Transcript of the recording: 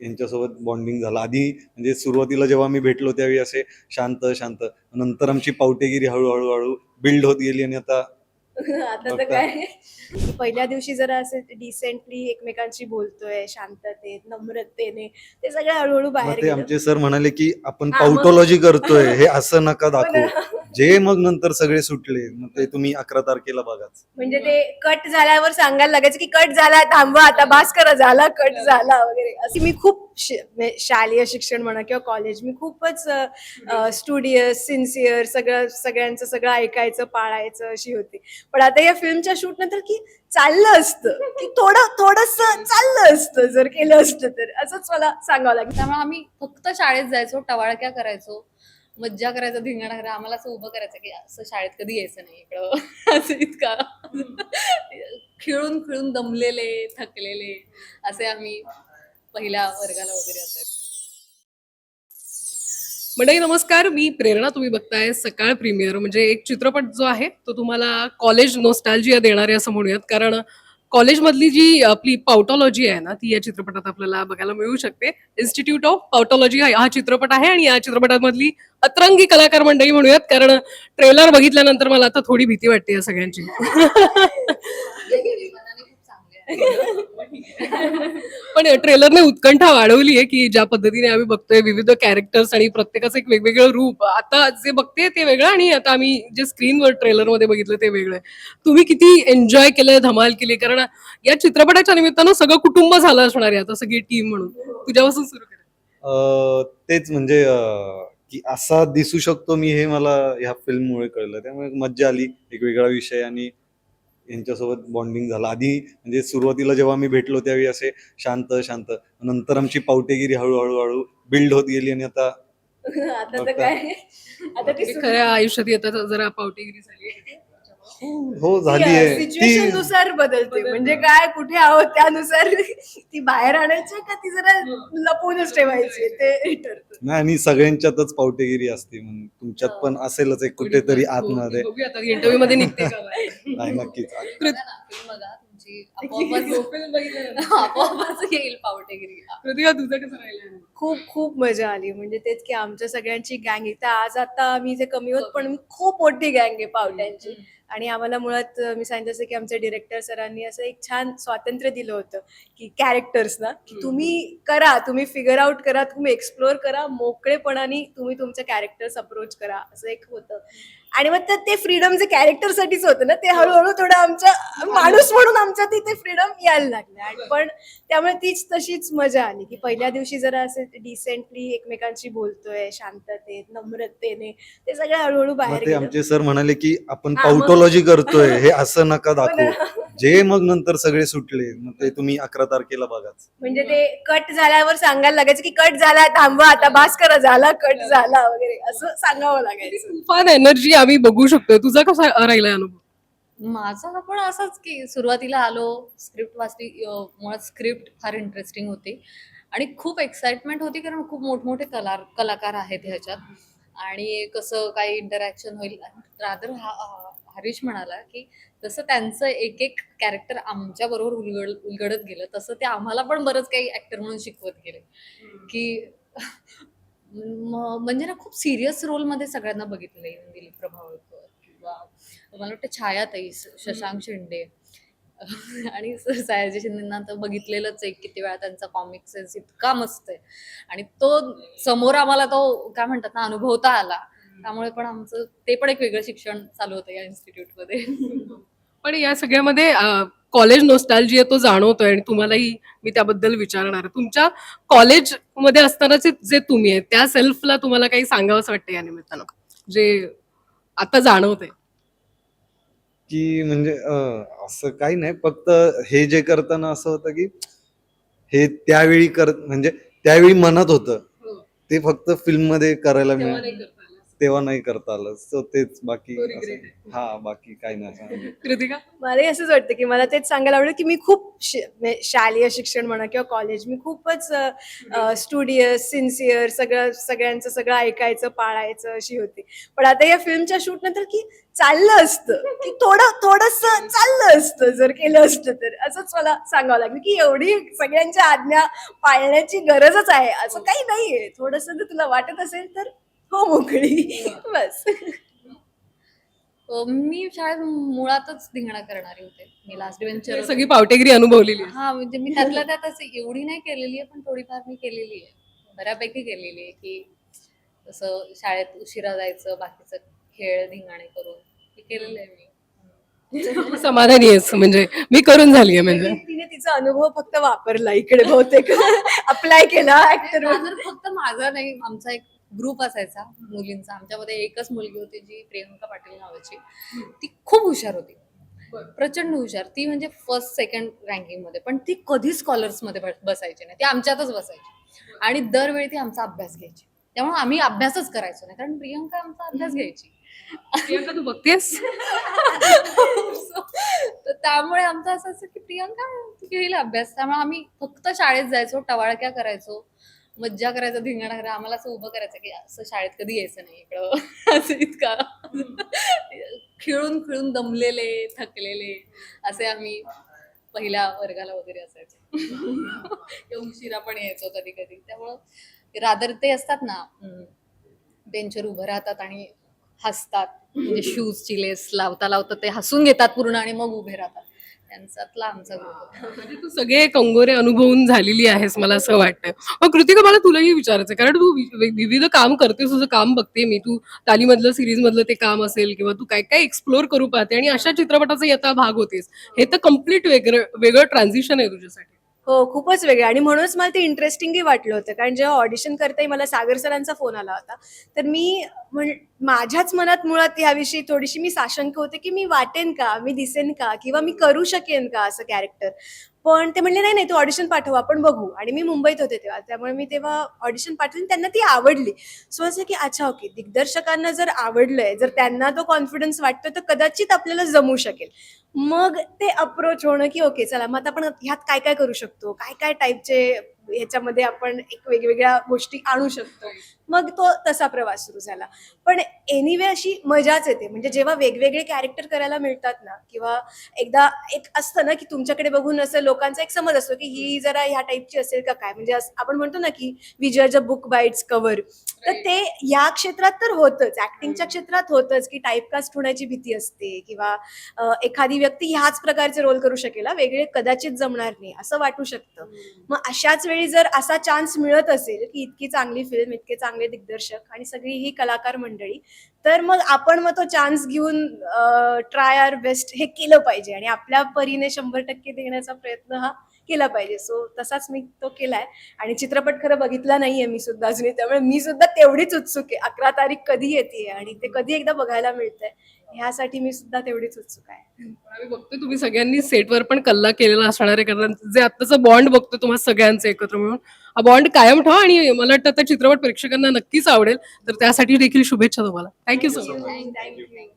यांच्यासोबत बॉन्डिंग झालं आधी म्हणजे सुरुवातीला जेव्हा मी भेटलो त्यावेळी असे शांत शांत नंतर आमची पावटेगिरी हळूहळू हळू बिल्ड होत गेली आणि आता आता तर. काय पहिल्या दिवशी जरा असे डिसेंटली एकमेकांशी बोलतोय शांततेत नम्रतेने ते सगळं हळूहळू बाहेर ते गेलं. आमचे सर म्हणाले की आपण हा, मग- पाउटॉलॉजी करतोय हे असं नका हो दाखवू. जे मग नंतर सगळे सुटले मग ते तुम्ही अकरा तारखेला बघाच. म्हणजे ते कट झाल्यावर सांगायला लागायचं की कट झाला थांबवा आता बास करा झाला कट झाला वगैरे. असं मी खूप म्हणजे शालेय शिक्षण म्हणा किंवा कॉलेज मी खूपच स्टुडियस सिन्सिअर सगळं सगळ्यांचं सगळं ऐकायचं पाळायचं अशी होती. पण आता या फिल्मच्या शूट नंतर की चाललं असतं की थोडं थोडस चाललं असतं जर केलं असतं तर. असंच मला सांगावं लागेल. त्यामुळे आम्ही फक्त शाळेत जायचो टवाळक्या करायचो. मज्जा करायचा धिंगाणा करायचं आम्हाला असं उभं करायचं की असं शाळेत कधी यायचं नाही इकडं. असं इतका. खिळून खिळून दमलेले थकलेले असे आम्ही पहिल्या वर्गाला वगैरे असायचो. मंडळी नमस्कार. मी प्रेरणा तुम्ही बघताय सकाळ प्रीमियर. म्हणजे एक चित्रपट जो आहे तो तुम्हाला कॉलेज नोस्टॅल्जिया देणारे असं म्हणूयात. कारण कॉलेजमधली जी आपली पावटॉलॉजी आहे ना ती या चित्रपटात आपल्याला बघायला मिळू शकते. इन्स्टिट्यूट ऑफ पावटॉलॉजी हा चित्रपट आहे आणि या चित्रपटामधली अतरंगी कलाकार मंडळी म्हणूयात कारण ट्रेलर बघितल्यानंतर मला आता थोडी भीती वाटते या सगळ्यांची मनाने खूप चांगले आहे. पण ट्रेलरने उत्कंठा वाढवली आहे की ज्या पद्धतीने आम्ही बघतोय विविध कॅरेक्टर्स आणि प्रत्येकाचं एक वेगवेगळं रूप. आता जे बघते ते वेगळं आणि आता आम्ही जे स्क्रीनवर ट्रेलरमध्ये बघितलं ते वेगळं आहे. तुम्ही किती एन्जॉय केलंय धमाल केली? कारण या चित्रपटाच्या निमित्तानं सगळं कुटुंब झालं असणार आहे आता सगळी टीम म्हणून. तुझ्यापासून सुरू कर. तेच म्हणजे की असा दिसू शकतो मी हे मला ह्या फिल्ममुळे कळलं. त्यामुळे मज्जा आली एक वेगळा विषय आणि यांच्यासोबत बॉन्डिंग झालं. आधी म्हणजे सुरुवातीला जेव्हा मी भेटलो त्यावेळी असे शांत शांत. नंतर आमची पावटेगिरी हळूहळू हळू बिल्ड होत गेली आणि आता आता तर. काय? आता ती खऱ्या आयुष्यात येतात जरा पावटेगिरी झाली. हो झाली आहे. सिच्युएशन ती नुसार बदलते. म्हणजे काय कुठे आहोत त्यानुसार ती बाहेर आणायची का ती जरा लपवूनच ठेवायची ते ठरतं. नाही आणि सगळ्यांच्यातच पावटेगिरी असते म्हणून. तुमच्यात पण असेलच एक कुठेतरी आतमध्ये. बघूया आता. इंटरव्ह्यू मध्ये निघते का बाहेर. नाही नक्कीच. बघा ना, film बघा तुमची आपोआपच आपोआपच येईल पावटेगिरी. कृतिका तुझं कसं राहिलं खूप खूप मजा आली. म्हणजे तेच की आमच्या सगळ्यांची गँग. इथं आज आता आम्ही जे कमी होत पण खूप मोठी गँग आहे पावट्यांची. आणि आम्हाला मुळात मी सांगितलं असं की आमच्या डिरेक्टर सरांनी असं एक छान स्वातंत्र्य दिलं होतं की कॅरेक्टर्सना की. तुम्ही करा तुम्ही फिगर आउट करा तुम्ही एक्सप्लोअर करा मोकळेपणाने तुम्ही तुमचे कॅरेक्टर्स अप्रोच करा असं एक होतं आणि मग ते- ते फ्रीडम जे कॅरेक्टरसाठीच होतं ना ते हळूहळू थोडं आमच्या माणूस म्हणून आमच्या तिथे फ्रीडम यायला लागलं आणि पण त्यामुळे तीच तशीच मजा आली की पहिल्या दिवशी जरा असे डिसेंटली एकमेकांशी बोलतोय शांततेत नम्रतेने ते सगळं हळूहळू बाहेर. आमचे सर म्हणाले की आपण हा, पाउटॉलॉजी करतोय हे असं नका हो दाखवू. जे मग नंतर सगळे सुटले मग ते तुम्ही अकरा तारखेला बघाच. म्हणजे ते कट झाल्यावर सांगायला लागायचं की कट झाला थांबवा आता बास करा झाला कट झाला वगैरे असं सांगावं लागायचं. फार एनर्जी आम्ही बघू शकतोय. तुझा कसा राहिलाय अनुभव? माझा पण असंच की सुरुवातीला आलो स्क्रिप्ट वाचली मुळात स्क्रिप्ट फार इंटरेस्टिंग होती. आणि खूप एक्साइटमेंट होती कारण खूप मोठमोठे कला कलाकार आहेत ह्याच्यात. आणि कसं काही इंटरॅक्शन होईल रादर हरीश म्हणाला की जसं त्यांचं एक एक कॅरेक्टर आमच्या बरोबर उलगड उलगडत गेलं तसं ते आम्हाला पण बरंच काही ऍक्टर म्हणून शिकवत गेले. की म्हणजे ना खूप सिरियस रोलमध्ये सगळ्यांना बघितलं दिलीप प्रभावळकर किंवा मला वाटतं छायाताई श- शशांक शिंदे. आणि सयाजी शिंदेना तर बघितलेलंच आहे किती वेळा त्यांचा कॉमिक सेन्स इतका मस्त आहे. आणि तो समोर आम्हाला तो काय म्हणतात ना अनुभवता आला. त्यामुळे पण आमचं ते पण एक वेगळं शिक्षण चालू होतं या इन्स्टिट्यूटमध्ये. पण या सगळ्यामध्ये कॉलेज नोस्टॅल्जिया तो जाणवतोय आणि तुम्हालाही मी त्याबद्दल विचारणार आहे. तुमच्या कॉलेजमध्ये असतानाचे जे तुम्ही आहे त्या सेल्फला तुम्हाला काही सांगावं वाटतं या निमित्तानं? जे आता जाणवतंय. की म्हणजे असं काही नाही. फक्त हे जे करताना असं होतं की हे त्यावेळी कर म्हणजे त्यावेळी मनात होतं. ते फक्त फिल्ममध्ये करायला मिळालं. तेव्हा नाही करता आलं. सो तेच बाकी तो regret असं- हा बाकी काही नाही. कृतिका? मलाही असंच वाटतं की मला तेच सांगायला आवडेल की मी खूप श- म्हणजे शालेय शिक्षण म्हणा किंवा कॉलेज मी खूपच स्टुडियस सिन्सिअर सगळं सगळ्यांचं सगळं ऐकायचं पाळायचं अशी होती. पण आता या फिल्मच्या शूट नंतर की चाललं असतं. की थोडं थोडस चाललं असतं. जर केलं असतं तर. असंच मला सांगावं लागलं की एवढी सगळ्यांच्या आज्ञा पाळण्याची गरजच आहे. असं काही नाहीये. थोडस जर तुला वाटत असेल तर हो मोकळी. बस. अ, मी शाळेत मुळातच धिंगणा करणारी होते. मी लास्ट बेंचर सगळी पावटेगिरी अनुभवलेली. हा म्हणजे मी त्यातल्या त्यात असं एवढी नाही केलेली आहे पण थोडीफार मी केलेली आहे. बऱ्यापैकी केलेली आहे की जसं शाळेत उशिरा जायचं बाकीचं खेळ धिंगाणे करून हे केलेलं आहे मी. समाधानी आहेस म्हणजे मी करून झाली आहे म्हणजे. तिने तिचा अनुभव फक्त वापरला इकडे बहुतेक. अप्लाय केला ऍक्टर फक्त माझा नाही आमचा एक ग्रुप असायचा मुलींचा. आमच्यामध्ये एकच मुलगी होती जी प्रियंका पाटील नावाची. ती खूप हुशार होती. प्रचंड हुशार. ती म्हणजे फर्स्ट सेकंड रँकिंगमध्ये. पण ती कधी स्कॉलर्समध्ये बस- बसायची नाही. ती आमच्यातच बसायची. आणि दरवेळी ती आमचा अभ्यास घ्यायची. त्यामुळे आम्ही अभ्यासच करायचो नाही. कारण प्रियंका आमचा अभ्यास घ्यायची. प्रियंका, तू बघतेस? त्यामुळे आमचं असं असं की प्रियंका घेईल अभ्यास. त्यामुळे आम्ही फक्त शाळेत जायचो टवाळक्या करायचो. मज्जा करायचा धिंगाणा करायचं आम्हाला असं उभं करायचं की असं शाळेत कधी यायचं नाही इकडं. असं इतका. खिळून खिळून दमलेले थकलेले असे आम्ही पहिल्या वर्गाला वगैरे असायचे. उशिरा पण यायचो कधी कधी. त्यामुळं रादर ते असतात ना बेंचवर उभं राहतात आणि हसतात. म्हणजे शूजची लेस लावता लावता ते हसून घेतात पूर्ण आणि मग उभे राहतात. त्यांच्यातला आमचा ग्रुप म्हणजे तू सगळे कंगोरे अनुभवून झालेली आहेस मला असं वाटतंय. मग कृतिका मला तुलाही विचारायचं कारण तू वि- विविध काम करतेस तुझं काम बघते मी. तू तालीमधलं सिरीज मधलं ते काम असेल किंवा तू काय काय एक्सप्लोर करू पाहते आणि अशा चित्रपटाचा आता भाग होतेस. हे तर कंप्लीट वेगळं वेगळं ट्रान्झिशन आहे तुझ्यासाठी. हो खूपच वेगळं. आणि म्हणूनच मला ते इंटरेस्टिंगही वाटलं होतं. कारण जेव्हा ऑडिशन करताही मला सागर सरांचा फोन आला होता. तर मी म्हण माझ्याच मनात मुळात याविषयी थोडीशी मी साशंक होते की मी वाटेन का? मी दिसेन का? किंवा मी करू शकेन का असं कॅरेक्टर पण ते म्हणले नाही नाही तू ऑडिशन पाठव आपण बघू. आणि मी मुंबईत होते तेव्हा. त्यामुळे मी तेव्हा ऑडिशन पाठवली त्यांना ती आवडली. सो असं की अच्छा ओके दिग्दर्शकांना जर आवडलंय जर त्यांना तो कॉन्फिडन्स वाटतो तर कदाचित आपल्याला जमू शकेल. मग ते अप्रोच होणं की ओके चला मग आता आपण ह्यात काय काय करू शकतो? काय काय टाईपचे ह्याच्यामध्ये आपण एक वेगवेगळ्या गोष्टी आणू शकतो? मग तो तसा प्रवास सुरू झाला. पण एनिवे अशी मजाच येते. म्हणजे जेव्हा वेगवेगळे कॅरेक्टर करायला मिळतात ना किंवा एकदा एक असतं ना की तुमच्याकडे बघून असं लोकांचा एक समज असतो की ही जरा ह्या टाईपची असेल का काय? म्हणजे आपण म्हणतो ना की वी जज अ बुक बाईट्स कव्हर तर ते या क्षेत्रात तर होतच. ऍक्टिंगच्या क्षेत्रात होतच की टाईपकास्ट होण्याची भीती असते किंवा एखादी व्यक्ती ह्याच प्रकारचे रोल करू शकेल वेगळे कदाचित जमणार नाही असं वाटू शकतं. मग अशाच वेळी जर असा चान्स मिळत असेल की इतकी चांगली फिल्म इतके चांगले दिग्दर्शक आणि सगळी ही कलाकार मंडळी तर मग आपण मग तो चान्स घेऊन ट्राय आर बेस्ट हे केलं पाहिजे आणि आपल्या परीने शंभर टक्के देण्याचा प्रयत्न हा केला पाहिजे. सो तसाच मी तो केलाय. आणि चित्रपट खरं बघितला नाहीये मी सुद्धा अजूनही त्यामुळे मी सुद्धा तेवढीच उत्सुक आहे. अकरा तारीख कधी येते आणि ते कधी एकदा बघायला मिळतंय ह्यासाठी मी सुद्धा तेवढीच उत्सुक आहे. आम्ही बघतोय तुम्ही सगळ्यांनी सेटवर पण कल्ला केलेला असणार आहे कारण जे आत्ताचं बॉन्ड बघतो तुम्हाला सगळ्यांचं एकत्र मिळून हा बॉन्ड कायम ठेवा आणि मला वाटतं आता चित्रपट प्रेक्षकांना नक्कीच आवडेल. तर त्यासाठी देखील शुभेच्छा तुम्हाला. Thank you so much thank you